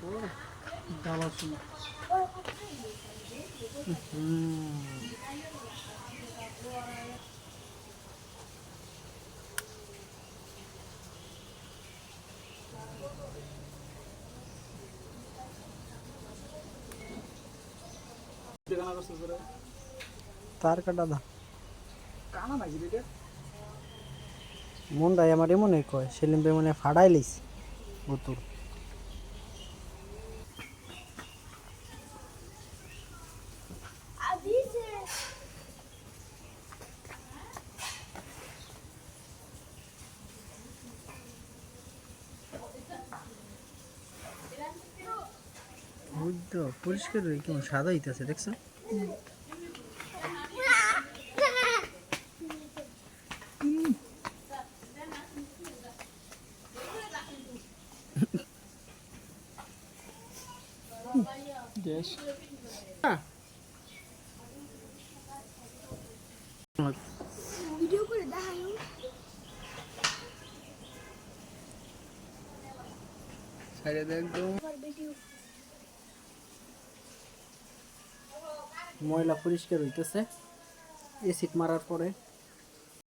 তোরা কাটা দা। কানা রে মন দায় আমার এমন কয় সেলিম ভাই মনে ফাড়াই লিস বোতল বুঝতো পরিষ্কার হয়ে কেমন সাদা হইতেছে দেখছ? গ্যাস ভিডিও করে ময়লা পরিষ্কার হইতেছে। এসিড মারার পরে।